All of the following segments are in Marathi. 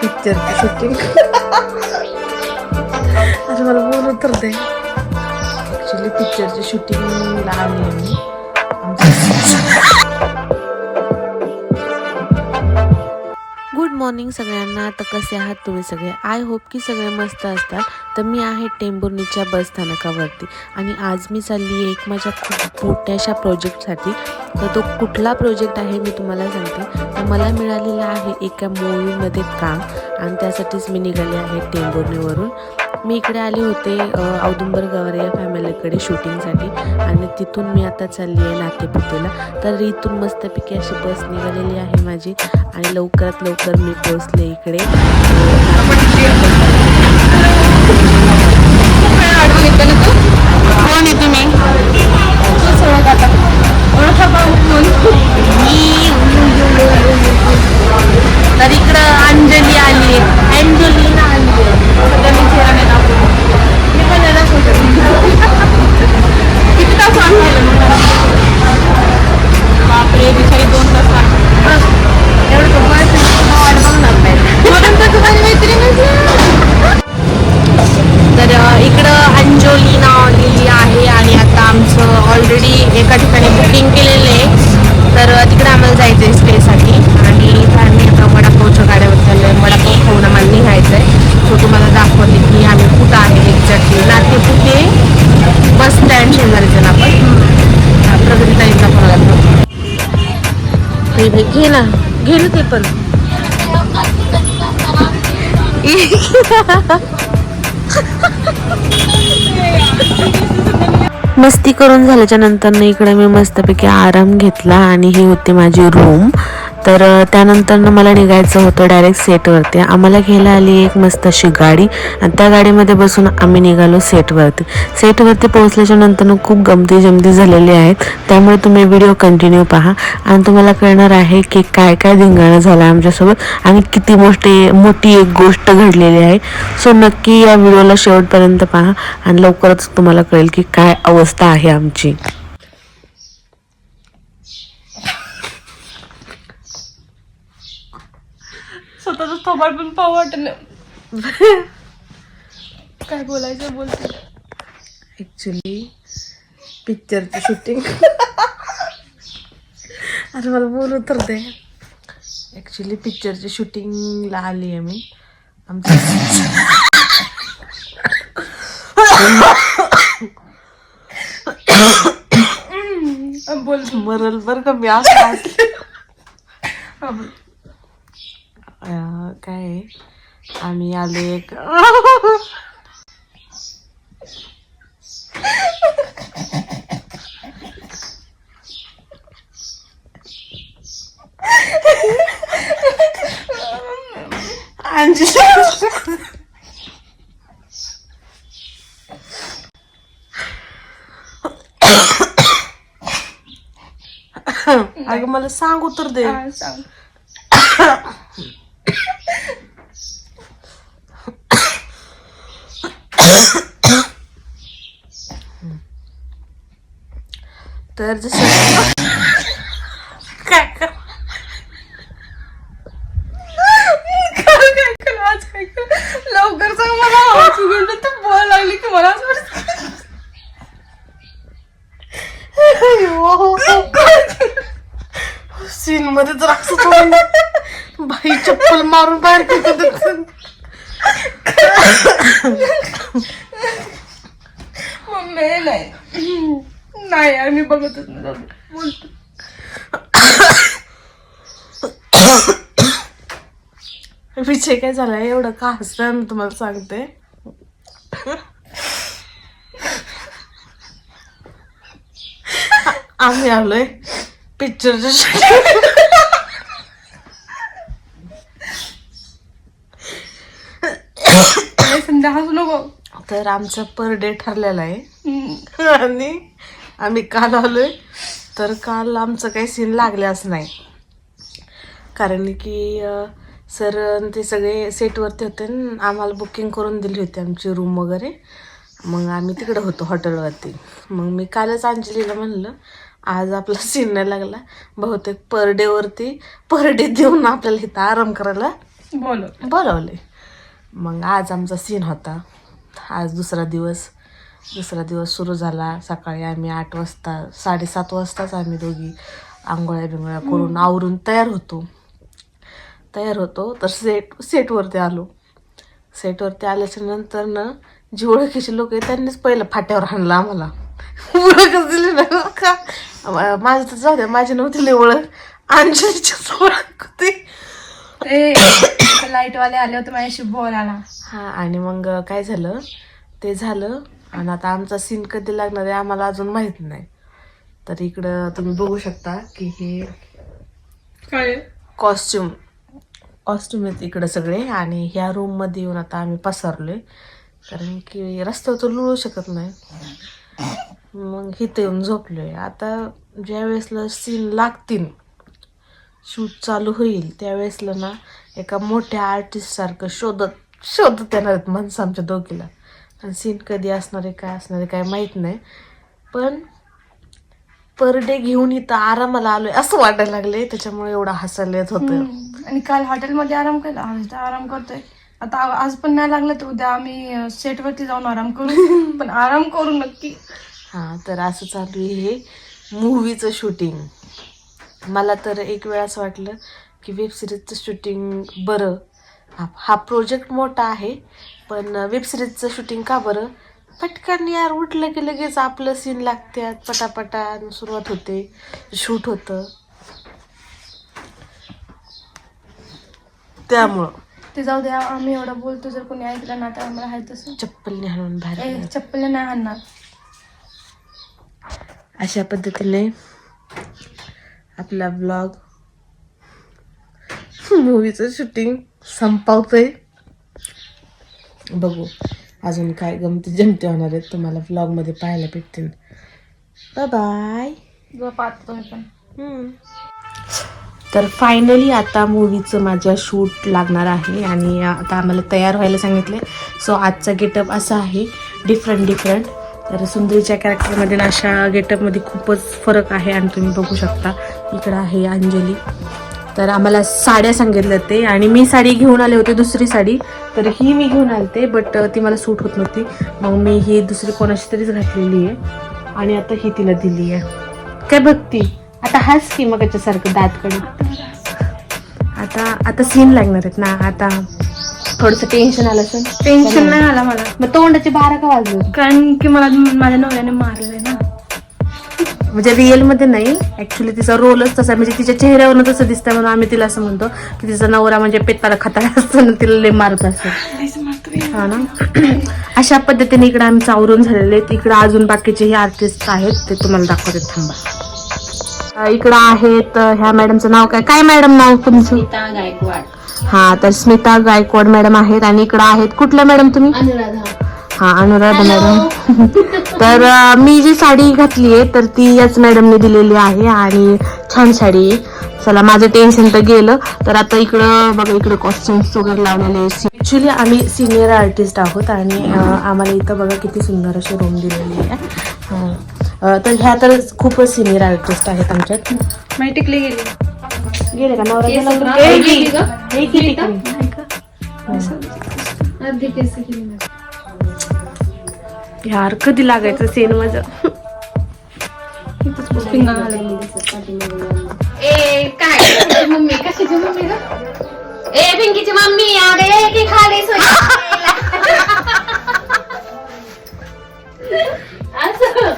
पिक्चरची शूटिंग अरे मला बोलत तर दे. ॲक्च्युली पिक्चरची शूटिंगला आली आहे मी. मॉर्निंग सगळ्यांना आता कसे आहात तुम्ही सगळे? आय होप की सगळे मस्त असतात. तर मी आहे टेंबुर्नीच्या बस स्थानकावरती. आणि आज मी चालली आहे एक माझ्या खूप मोठ्याशा प्रोजेक्टसाठी तर तो कुठला प्रोजेक्ट आहे मी तुम्हाला सांगते. तर मला मिळालेला आहे एका मूवीमध्ये काम. आणि त्यासाठीच मी निघाले आहे टेंबुर्नीवरून मी इकडे आले होते औदुंबर गवारे या फॅमिलीकडे शूटिंगसाठी आणि तिथून मी आता चालली आहे नातेपुतेला. तर इथून मस्तपैकी अशी बस निघालेली आहे माझी आणि लवकरात लवकर मी पोहोचले इकडे. कोण आहे तुम्ही? हे घे ना. घे ना ते पण. मस्ती करून झाल्याच्यानंतर इकडे मी मस्तपैकी आराम घेतला आणि ही होती माझी रूम तर त्यानंतर मला निघायचं होतं डायरेक्ट सेटवरती आम्हाला घ्यायला आली एक मस्त अशी गाडी आणि त्या गाडीमध्ये बसून आम्ही निघालो सेटवरती सेटवरती पोहोचल्याच्या नंतर खूप गमती जमती झालेली आहेत. त्यामुळे तुम्ही व्हिडिओ कंटिन्यू पहा. आणि तुम्हाला कळणार आहे की काय काय धिंगाणं झालं आमच्यासोबत आणि किती मोठी मोठी एक गोष्ट घडलेली आहे. सो नक्की या व्हिडिओला शेवटपर्यंत पहा आणि लवकरच तुम्हाला कळेल की काय अवस्था आहे आमची. स्वतःच थोबाड पण पाहू वाटलं काय बोलायचं बोलते ॲक्च्युली पिक्चरची शूटिंग अरे मला बोलू तर दे ॲक्च्युली पिक्चरची शूटिंगला आली आहे मी आमचं बोल मरल बरं का मी असं काय आहे, आम्ही आले एक अगं मला सांगू तर दे सांग तर जसं काय आज काय लवकर सांग मला आवाज उघडलं तू लागली की मला सीन मध्ये जर असं बाई चप्पल मारून बाहेर मम्मी नाही. नाही यार मी बघतच नाही. बोलतो. विषय काय झालाय? एवढं का हसतंय मी तुम्हाला सांगते. आम्ही आलोय पिक्चरच्या संध्या हसू नको. तर आमचा पर डे ठरलेला आहे. आणि आम्ही काल आलोय. तर काल आमचं काही सीन लागल्याच नाही. कारण की सर ते सगळे सेटवरती होते आम्हाला बुकिंग करून दिली होती आमची रूम वगैरे. मग आम्ही तिकडे होतो हॉटेलवरती मग मी कालच अंजलीला म्हणलं आज आपला सीन नाही लागला. बहुतेक पर डेवरती पर डे देऊन आपल्याला इथं आराम करायला बोल बोलवले मग आज आमचा सीन होता. आज दुसरा दिवस. दुसरा दिवस सुरू झाला. सकाळी आम्ही आठ वाजता साडेसात वाजताच आम्ही दोघी आंघोळ्या बिंगोळ्या करून आवरून तयार होतो. तयार होतो. तर सेट सेटवरती आलो. सेटवरती आल्याच्यानंतर ना जी ओळखीचे लोक आहेत त्यांनीच पहिलं फाट्यावर हाणलं आम्हाला. ओळखच दिली नाही का? माझं तर जाऊ द्या माझी नव्हती लई ओळख. अंजलीचीच ओळख होती. ते लाइट वाले आले होते माझ्याशी बोलायला. हा आणि मग काय झालं? ते झालं आणि आता आमचा सीन कधी लागणार आहे आम्हाला अजून माहीत नाही. तर इकडं तुम्ही बघू शकता की हे काय कॉस्ट्युम कॉस्ट्युम आहेत इकडं सगळे आणि ह्या रूममध्ये येऊन आता आम्ही पसरलोय. कारण की रस्त्यावर तर लुळू शकत नाही. मग इथं येऊन झोपलोय. आता ज्या वेळेसला सीन लागतील शूट चालू होईल त्यावेळेसला ना एका मोठ्या आर्टिस्टसारखं शोधत शोधत येणार आहेत माणसं आमच्या दोघीला. आणि सीन कधी असणार आहे काय असणार आहे काय माहीत नाही. पण पर डे घेऊन इथं आरामाला आलोय असं वाटायला लागले त्याच्यामुळे एवढा हसायला येत होतं. आणि काल हॉटेलमध्ये आराम केला आज तर आराम करतोय. आता आज पण नाही लागलं तर उद्या आम्ही सेट वरती जाऊन आराम करू. पण आराम करू नक्की. हां तर असं चालू आहे हे मूवीचं शूटिंग मला तर एक वेळ असं वाटलं की वेब सिरीजचं शूटिंग बरं. हा हा प्रोजेक्ट मोठा आहे पण वेब सिरीजचं शूटिंग का बरं? पटकन यार उठलं की लगेच आपलं सीन लागतात पटापटा सुरुवात होते शूट होतं. त्यामुळं. ते जाऊ द्या आम्ही एवढं बोलतो जर कोणी ऐकलं ना तर आम्हाला आहे तसं. चप्पल हाणून बाहेर ए. चप्पल नाही आणणार. अशा पद्धतीने आपला ब्लॉग मूवीचं शूटिंग संपवतोय. बघू. अजून काय गमती जमती होणार आहेत तुम्हाला ब्लॉगमध्ये पाहायला भेटतील. बाय तर फायनली आता मूवीचं माझ्या शूट लागणार आहे आणि आता आम्हाला तयार व्हायला सांगितले सो आजचा गेटअप असा आहे डिफरंट डिफरंट तर सुंदरीच्या कॅरेक्टरमध्ये अशा गेटअपमध्ये खूपच फरक आहे आणि तुम्ही बघू शकता. इकडं आहे अंजली. तर आम्हाला साड्या सांगितल्या ते. आणि मी साडी घेऊन आले होते दुसरी साडी. तर ही मी घेऊन आलते बट ती मला सूट होत नव्हती. मग मी ही दुसरी कोणाची तरीच घातलेली आहे. आणि आता ही तिला दिली आहे. काय बघती आता हाच की मग सारखं दातकडे. आता आता सीन लागणार आहेत ना. आता थोडस टेन्शन आलं असेल. टेन्शन नाही आला मला. मग तोंडाचे बारा का वाजले? कारण की मला माझ्या नवऱ्याने मारलंय ना. म्हणजे रिअलमध्ये नाही. ऍक्च्युली तिचा रोलच तसा आहे. म्हणजे तिच्या चेहऱ्यावरून तसं दिसतं म्हणून आम्ही तिला असं म्हणतो की तिचा नवरा म्हणजे पेताला खाताला असताना तिला लय मारत असतो. हा ना? अशा पद्धतीने इकडे आम्ही चावरून झालेले इकडे अजून बाकीचे हे आर्टिस्ट आहेत. ते तुम्हाला दाखवते. थांबा. इकडं आहेत ह्या मॅडमचं नाव काय? काय मॅडम नाव तुमचं? हा तर स्मिता गायकवाड मॅडम आहेत. आणि इकडं आहेत कुठल्या मॅडम तुम्ही? हा अनुराधा मॅडम. तर मी जी साडी घातली आहे तर ती याच मॅडमने दिलेली आहे आणि छान साडी. आहे चला माझं टेन्शन तर गेलं. तर आता इकडं बघा इकडे कॉस्ट्युम्स वगैरे लावलेले ॲक्च्युली आम्ही सिनियर आर्टिस्ट आहोत आणि आम्हाला इथं बघा किती सुंदर अशी रूम दिलेली आहे. तर ह्या तर खूपच सिनियर आर्टिस्ट आहेत आमच्यात. माहिती टिकली गेली. गेले का? नवरा गेला का? यार कधी लागायचं सेन माझं? ए काय? कशाची मम्मी ए पिंकीची मम्मी की खाली सोय. असं.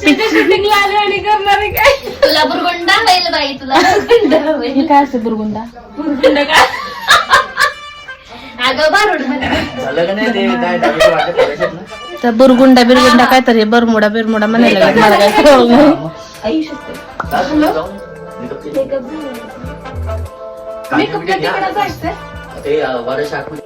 शूटिंगला आले आणि करणार आहे काय? तुला बुरगुंडा होईल बाई तुला काय असतं बुरगुंडा? बुरगुंडा काय तर बुरगुंडा बिरगुंडा काय तरी बरमुडा बिरमुडा म्हणायला लागला. मला काय. मेकअप